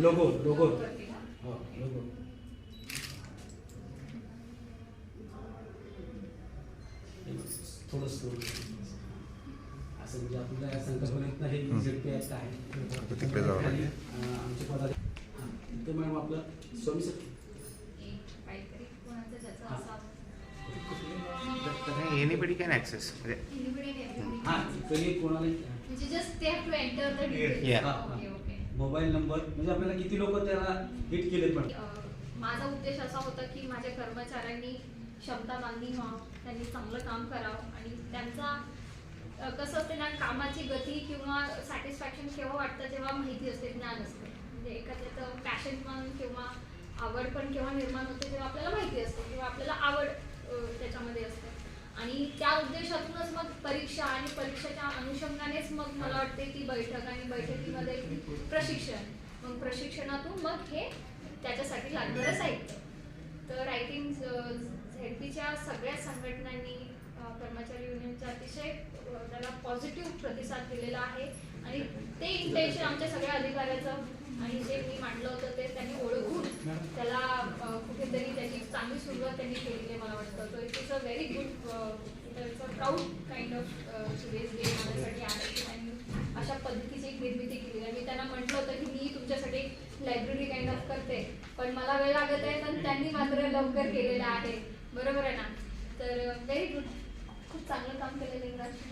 Logo logo? हो logo थोडं slow असं म्हणजे आपल्या संकल्पनेत हे आहे तिकडे जावं लागेल. अं, आमचे हां इथं मॅडम आपलं स्वामी सर कॅन ॲक्सेस म्हणजे. हां कोणाला म्हणजे जस्ट ते have to enter the Yeah. Mobile number म्हणजे आपल्याला किती लोक त्याला हिट केले पण. माझा उद्देश असा होता की माझ्या कर्मचाऱ्यांनी क्षमता बांधली व्हावं त्यांनी चांगलं काम करावं आणि त्यांचा कसं असते ना कामाची गती किंवा सॅटिस्फॅक्शन केव्हा वाटतं जेव्हा माहिती असते ज्ञान असते. म्हणजे एखाद्याचं पॅशन पण किंवा आवड पण केव्हा निर्माण होते तेव्हा आपल्याला माहिती असते किंवा आपल्याला आवड त्याच्यामध्ये असते. आणि त्या उद्देशातूनच मग परीक्षा आणि परीक्षा अनुषंगानेच मग मला वाटते ती बैठक आणि बैठकीमध्ये प्रशिक्षण. मग प्रशिक्षणातून मग हे त्याच्यासाठी लागणारं साहित्य. तर आय थिंक झेडपीच्या सगळ्या संघटनांनी कर्मचारी युनियनचा अतिशय त्याला पॉझिटिव्ह प्रतिसाद दिलेला आहे. आणि ते इंटेन्शन आमच्या सगळ्या अधिकाऱ्याचं आणि जे मी मांडलं होतं ते त्यांनी ओळखून त्याला कुठेतरी त्याची चांगली सुरुवात त्यांनी केलेली आहे मला वाटतं. तो it's a very good it's a proud kind of today's day माझ्यासाठी आहे की त्यांनी अशा पद्धतीची एक निर्मिती केली आहे मी त्यांना म्हटलं होतं की मी तुमच्यासाठी लायब्ररी काइंड ऑफ करते पण मला वेळ लागत आहे पण त्यांनी मात्र लवकर केलेलं आहे. बरोबर आहे ना? तर व्हेरी गुड खूप चांगलं काम केलेलं आहे